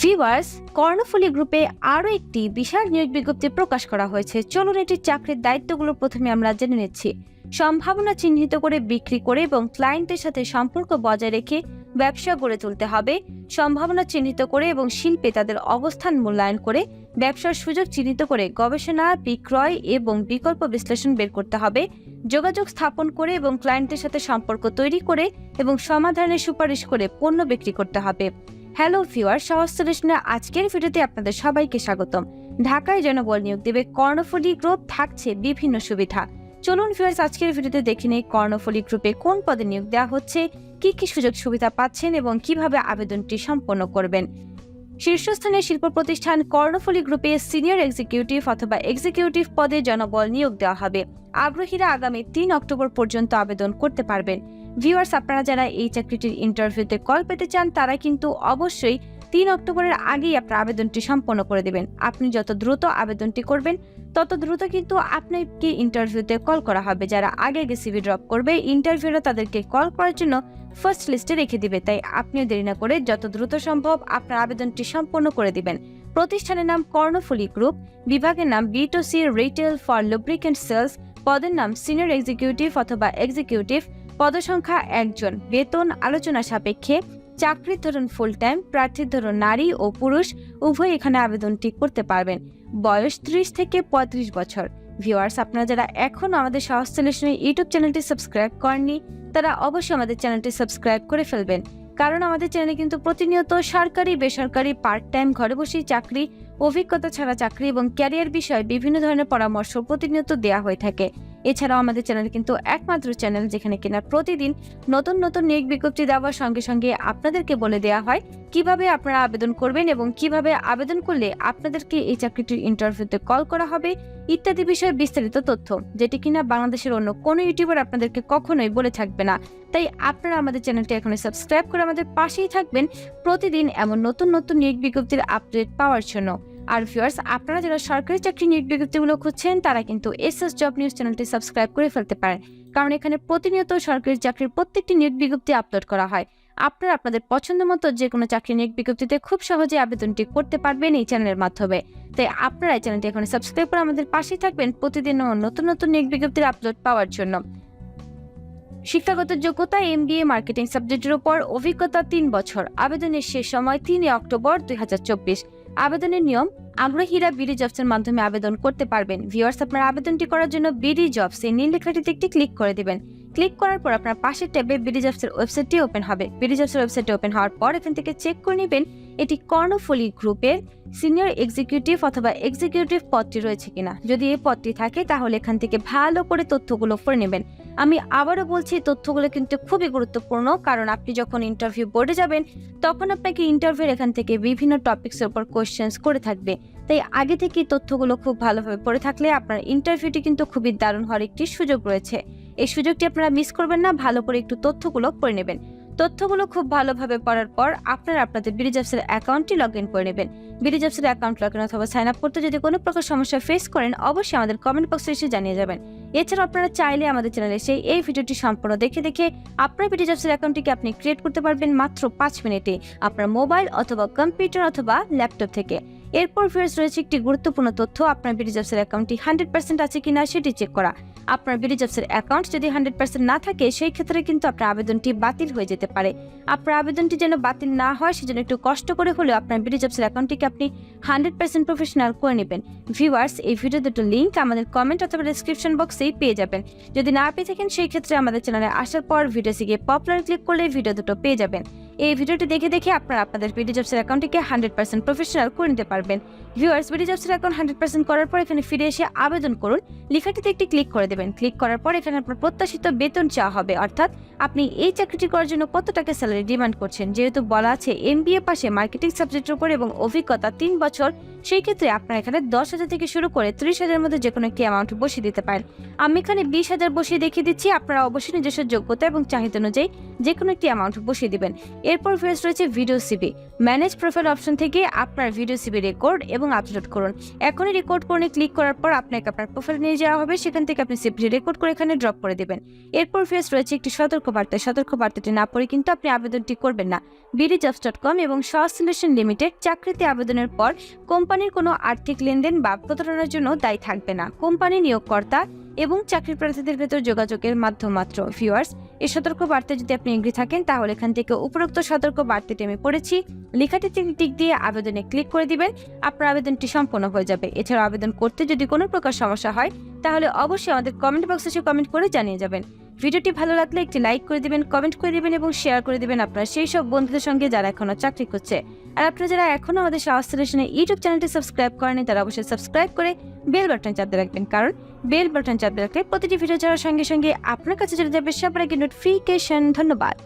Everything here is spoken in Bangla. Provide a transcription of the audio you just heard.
ভিভার্স কর্ণফুলী গ্রুপে আরও একটি বিশাল নিয়োগ বিজ্ঞপ্তি প্রকাশ করা হয়েছে। চলুন এটির চাকরির দায়িত্বগুলো প্রথমে আমরা জেনে নিচ্ছি। সম্ভাবনা চিহ্নিত করে বিক্রি করে এবং ক্লায়েন্টের সাথে সম্পর্ক বজায় রেখে ব্যবসা গড়ে তুলতে হবে। সম্ভাবনা চিহ্নিত করে এবং শিল্পে তাদের অবস্থান মূল্যায়ন করে ব্যবসার সুযোগ চিহ্নিত করে গবেষণা, বিক্রয় এবং বিকল্প বিশ্লেষণ বের করতে হবে। যোগাযোগ স্থাপন করে এবং ক্লায়েন্টের সাথে সম্পর্ক তৈরি করে এবং সমাধানের সুপারিশ করে পণ্য বিক্রি করতে হবে। হ্যালো ভিউয়ার সহজ সলিউশনে আজকের ভিডিওতে আপনাদের সবাইকে স্বাগতম। ঢাকায় জনবল নিয়োগ দেবে কর্ণফুলী গ্রুপ, থাকছে বিভিন্ন সুবিধা। চলুন ভিউয়ার্স আজকের ভিডিওতে দেখে নেই কর্ণফুলী গ্রুপে কোন পদে নিয়োগ দেওয়া হচ্ছে, কি কি সুযোগ সুবিধা পাচ্ছেন এবং কীভাবে আবেদনটি সম্পন্ন করবেন। শীর্ষস্থানীয় শিল্প প্রতিষ্ঠান কর্ণফুলী গ্রুপে সিনিয়র এক্সিকিউটিভ অথবা এক্সিকিউটিভ পদে জনবল নিয়োগ দেওয়া হবে। আগ্রহীরা আগামী তিন অক্টোবর পর্যন্ত আবেদন করতে পারবেন। ভিউয়ার্স, আপনারা যারা এই চাকরিটির ইন্টারভিউতে কল পেতে চান, তারা কিন্তু অবশ্যই তিন অক্টোবরের আগেই আপনার আবেদনটি সম্পন্ন করে দেবেন। আপনি যত দ্রুত আবেদনটি করবেন, তত দ্রুত কিন্তু আপনাকে ইন্টারভিউতে কল করা হবে। যারা আগে আগে সিভি ড্রপ করবে, ইন্টারভিউরা তাদেরকে কল করার জন্য ফার্স্ট লিস্টে রেখে দিবে। তাই আপনিও দেরি না করে যত দ্রুত সম্ভব আপনার আবেদনটি সম্পন্ন করে দিবেন। প্রতিষ্ঠানের নাম কর্ণফুলি গ্রুপ, বিভাগের নাম B to C retail for lubricant sales পদের নাম সিনিয়র এক্সিকিউটিভ অথবা এক্সিকিউটিভ পদসংখ্যা একজন, বেতন আলোচনা সাপেক্ষে, চাকরির ধরন ফুল টাইম প্রার্থীর ধরন নারী ও পুরুষ, উভয় এখানে আবেদনটি করতে পারবেন। বয়স ত্রিশ থেকে পঁয়ত্রিশ বছর। ভিউয়ার্স আপনারা যারা এখনও আমাদের সহজ সলিউশনের ইউটিউব চ্যানেলটি সাবস্ক্রাইব করেননি, তারা অবশ্যই আমাদের চ্যানেলটি সাবস্ক্রাইব করে ফেলবেন। কারণ আমাদের চ্যানেলে কিন্তু প্রতিনিয়ত সরকারি, বেসরকারি পার্ট টাইম ঘরে বসেই চাকরি, অভিজ্ঞতা ছাড়া চাকরি এবং ক্যারিয়ার বিষয়ে বিভিন্ন ধরনের পরামর্শ প্রতিনিয়ত দেওয়া হয়ে থাকে। এছাড়াও আমাদের চ্যানেল কিন্তু একমাত্র চ্যানেল যেখানে কিনা প্রতিদিন নতুন নতুন নিয়োগ বিজ্ঞপ্তি দেওয়ার সঙ্গে সঙ্গে আপনাদেরকে বলে দেওয়া হয় কীভাবে আপনারা আবেদন করবেন এবং কীভাবে আবেদন করলে আপনাদেরকে এই চাকরিটির ইন্টারভিউতে কল করা হবে ইত্যাদি বিষয়ে বিস্তারিত তথ্য, যেটি কিনা বাংলাদেশের অন্য কোনো ইউটিউবার আপনাদেরকে কখনোই বলে থাকবে না। তাই আপনারা আমাদের চ্যানেলটি এখন সাবস্ক্রাইব করে আমাদের পাশেই থাকবেন প্রতিদিন এমন নতুন নতুন নিয়োগ বিজ্ঞপ্তির আপডেট পাওয়ার জন্য। আর ভিউয়ার্স আপনারা যারা সরকারি চাকরি নিয়োগ বিজ্ঞপ্তিগুলো খুঁজছেন, তারা কিন্তু এস এস জব নিউজ চ্যানেলটি সাবস্ক্রাইব করে ফেলতে পারেন। কারণ এখানে প্রতিনিয়ত সরকারি চাকরির প্রত্যেকটি নিয়োগ বিজ্ঞপ্তি আপলোড করা হয়। আপনারা আপনাদের পছন্দ মতো যে কোনো চাকরি নিয়োগ বিজ্ঞপ্তিতে খুব সহজে আবেদনটি করতে পারবেন এই চ্যানেলের মাধ্যমে। তাই আপনারা এই চ্যানেলটি এখন সাবস্ক্রাইব করে আমাদের পাশেই থাকবেন প্রতিদিন নতুন নতুন নিয়োগ বিজ্ঞপ্তির আপলোড পাওয়ার জন্য। শিক্ষাগত যোগ্যতা এম বি এ মার্কেটিং সাবজেক্টের উপর অভিজ্ঞতা তিন বছর। আবেদনের শেষ সময় তিনই অক্টোবর দুই হাজার চব্বিশ। আবেদনের নিয়ম আগ্রহীরা বিডি জবসের মাধ্যমে আবেদন করতে পারবেন। ভিউয়ার্স, আপনার আবেদনটি করার জন্য বিডি জবস এই নীল লেখাটিতে একটি ক্লিক করে দিবেন। ক্লিক করার পর আপনার পাশের ট্যাবে বিডি জবসের ওয়েবসাইটটি ওপেন হবে। বিডি জবসের ওয়েবসাইটটি ওপেন হওয়ার পর এখান থেকে চেক করে নেবেন এটি কর্ণফুলি গ্রুপের সিনিয়র এক্সিকিউটিভ অথবা এক্সিকিউটিভ পদটি রয়েছে কিনা। যদি এই পদটি থাকে তাহলে এখান থেকে ভালো করে তথ্যগুলো পড়ে নেবেন। আমি আবারও বলছি তথ্যগুলো কিন্তু খুবই গুরুত্বপূর্ণ, কারণ আপনি যখন ইন্টারভিউ বোর্ডে যাবেন, তখন আপনাকে ইন্টারভিউর এখান থেকে বিভিন্ন টপিক্সের উপর কোয়েশ্চেন্স করে থাকবে। তাই আগে থেকে তথ্যগুলো খুব ভালোভাবে পড়ে থাকলে আপনার ইন্টারভিউটি কিন্তু খুবই দারুণ হওয়ার একটি সুযোগ রয়েছে। এই সুযোগটি আপনারা মিস করবেন না, ভালো করে একটু তথ্যগুলো পড়ে নেবেন। তথ্যগুলো খুব ভালোভাবে পড়ার পর আপনারা আপনাদের বিডিজবসের অ্যাকাউন্টটি লগ ইন করে নেবেন। বিডিজবসের অ্যাকাউন্ট লগ ইন অথবা সাইন আপ করতে যদি কোনো প্রকার সমস্যা ফেস করেন, অবশ্যই আমাদের কমেন্ট বক্সে এসে জানিয়ে যাবেন। এছাড়াও আপনারা চাইলে আমাদের চ্যানেলে এসে এই ভিডিওটি সম্পূর্ণ দেখে দেখে আপনার বিডিজবসের অ্যাকাউন্টটিকে আপনি ক্রিয়েট করতে পারবেন মাত্র পাঁচ মিনিটে আপনার মোবাইল অথবা কম্পিউটার অথবা ল্যাপটপ থেকে। এরপর ফিয়ার্স রয়েছে একটি গুরুত্বপূর্ণ তথ্য, আপনার বিডিজবসের অ্যাকাউন্টটি হান্ড্রেড পার্সেন্ট আছে কিনা সেটি চেক করা। আপনার বিডিজবসের অ্যাকাউন্ট যদি হান্ড্রেড পার্সেন্ট না থাকে, সেই ক্ষেত্রে কিন্তু আপনার আবেদনটি বাতিল হয়ে যেতে পারে। আপনার আবেদনটি যেন বাতিল না হয়, সেজন্য একটু কষ্ট করে হলেও আপনার বিডিজবসের অ্যাকাউন্টটিকে আপনি হান্ড্রেড পার্সেন্ট প্রফেশনাল করে নেবেন। ভিউয়ার্স এই ভিডিও দুটো লিঙ্ক আমাদের কমেন্ট অথবা ডিসক্রিপশন বক্সেই পেয়ে যাবেন। যদি না পেয়ে থাকেন, সেই ক্ষেত্রে আমাদের চ্যানেলে আসার পর ভিডিও গিয়ে পপুলার ক্লিক করলে ভিডিও দুটো পেয়ে যাবেন। এই ভিডিওটি দেখে দেখে আপনারা আপনাদের বিডি জবসের অ্যাকাউন্টটিকে হান্ড্রেড পার্সেন্ট প্রফেশনাল করে নিতে পারবেন। ভিউয়ার্স, বিডি জবসের অ্যাকাউন্ট হান্ড্রেড পার্সেন্ট করার পর এখানে ফিরে এসে আবেদন করুন। লেখাটিতে একটি ক্লিক করে দেবেন। ক্লিক করার পর এখানে আপনার প্রত্যাশিত বেতন চাওয়া হবে। অর্থাৎ আপনি এই চাকরিটি করার জন্য কত টাকা স্যালারি ডিমান্ড করছেন? যেহেতু বলা আছে এম বি এ পাশে মার্কেটিং সাবজেক্টের উপর এবং অভিজ্ঞতা তিন বছর, সেই ক্ষেত্রে আপনার এখানে দশ হাজার থেকে শুরু করে ত্রিশ হাজারের মধ্যে যে কোনো একটি অ্যামাউন্ট বসিয়ে দিতে পারেন। আমি এখানে বিশ হাজার বসিয়ে দেখিয়ে দিচ্ছি। আপনারা অবশ্যই নিজস্ব যোগ্যতা এবং চাহিদা অনুযায়ী যে কোনো একটি অ্যামাউন্ট বসিয়ে দিবেন। এরপর ফেস রয়েছে video CV manage profile option থেকে আপনার ভিডিও সিবি রেকর্ড এবং আপলোড করুন। এখনই রেকর্ড করে ক্লিক করার পর আপনাকে আপনার প্রোফাইল নিয়ে যাওয়া হবে। সেখান থেকে আপনি সিপিটি রেকর্ড করে এখানে ড্রপ করে দেবেন। এরপর ফেস রয়েছে একটি সতর্ক বার্তা সতর্ক বার্তাটি না পড়ে কিন্তু আপনি আবেদনটি করবেন না। বিডি জবস ডট কম এবং সলিউশন লিমিটেড চাকরিতে আবেদনের পর কোম্পানির কোনো আর্থিক লেনদেন বা প্রতারণার জন্য দায়ী থাকবে না। কোম্পানি নিয়োগকর্তা এবং চাকরি প্রার্থীদের ভেতর যোগাযোগের মাধ্যম মাত্র। ভিউয়ার্স এই সতর্ক বার্তা যদি আপনি এগ্রি থাকেন, তাহলে এখান থেকে উপরোক্ত সতর্ক বার্তাটি আমি পড়েছি। লেখাটি তিনি টিক দিয়ে আবেদনে ক্লিক করে দিবেন। আপনার আবেদনটি সম্পন্ন হয়ে যাবে। এছাড়া আবেদন করতে যদি কোনো প্রকার সমস্যা হয়, তাহলে অবশ্যই আমাদের কমেন্ট বক্সে কমেন্ট করে জানিয়ে যাবেন। ভিডিওটি ভালো লাগলে একটি লাইক করে দিবেন, কমেন্ট করে দিবেন এবং শেয়ার করে দিবেন আপনার সেই সব বন্ধুদের সঙ্গে যারা এখনও চাকরি করছে আর আপনারা যারা এখনও আমাদের সাহস ইউটিউব চ্যানেলটি সাবস্ক্রাইব করেনি তারা অবশ্যই সাবস্ক্রাইব করে বেল বাটন চাপতে রাখবেন। কারণ বেল বাটন চাপতে রাখলে প্রতিটি ভিডিও যাওয়ার সঙ্গে সঙ্গে আপনার কাছে চলে যাবে সবার আগে নোটিফিকেশন ধন্যবাদ।